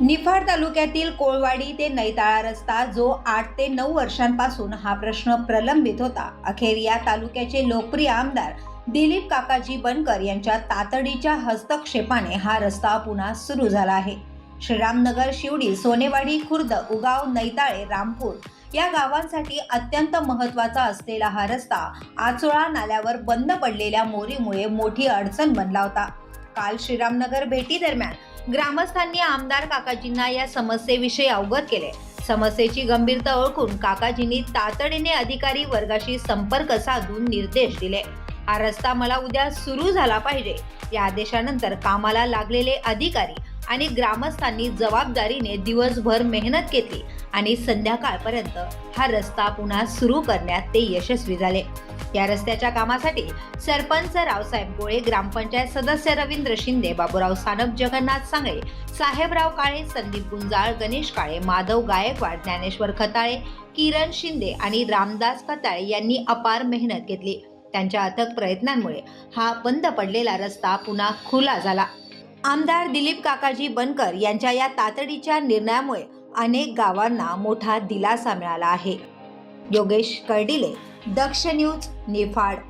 निफाड तालुक्यातील कोळवाडी ते नैताळा रस्ता जो आठ ते नऊ वर्षांपासून हा प्रश्न प्रलंबित होता. अखेर या तालुक्याचे लोकप्रिय आमदार दिलीप काकाजी बनकर यांच्या तातडीच्या हस्तक्षेपाने हा रस्ता पुन्हा सुरू झाला आहे. श्रीरामनगर शिवडी सोनेवाडी खुर्द उगाव नैताळे रामपूर या गावांसाठी अत्यंत महत्त्वाचा असलेला हा रस्ता आचोळा नाल्यावर बंद पडलेल्या मोरीमुळे मोठी अडचण बनला होता. काल श्रीरामनगर भेटी दरम्यान ग्रामस्थांनी आमदार काकाजींना या समस्येविषयी अवगत केले समस्येची गंभीरता ओळखून काकाजींनी तातडीने अधिकारी वर्गाशी संपर्क साधून निर्देश दिले. हा रस्ता मला उद्या सुरू झाला पाहिजे. या आदेशानंतर कामाला लागलेले अधिकारी आणि ग्रामस्थांनी जबाबदारीने दिवसभर मेहनत घेतली आणि संध्याकाळपर्यंत हा रस्ता पुन्हा सुरू करण्यात ते यशस्वी झाले. या रस्त्याच्या कामासाठी सरपंच रावसाहेब गोळे ग्रामपंचायत सदस्य रवींद्र शिंदे बाबूराव सानप जगन्नाथ सांगळे साहेबराव काळे संदीप गुंजाळ गणेश काळे माधव गायकवाड ज्ञानेश्वर खताळे किरण शिंदे आणि रामदास खताळे यांनी अपार मेहनत घेतली. त्यांच्या अथक प्रयत्नांमुळे हा बंद पडलेला रस्ता पुन्हा खुला झाला. आमदार दिलीप काकाजी बनकर यांच्या या तातडीच्या निर्णयामुळे अनेक गावांना मोठा दिलासा मिळाला आहे. योगेश कर्डिले दक्ष न्यूज निफाड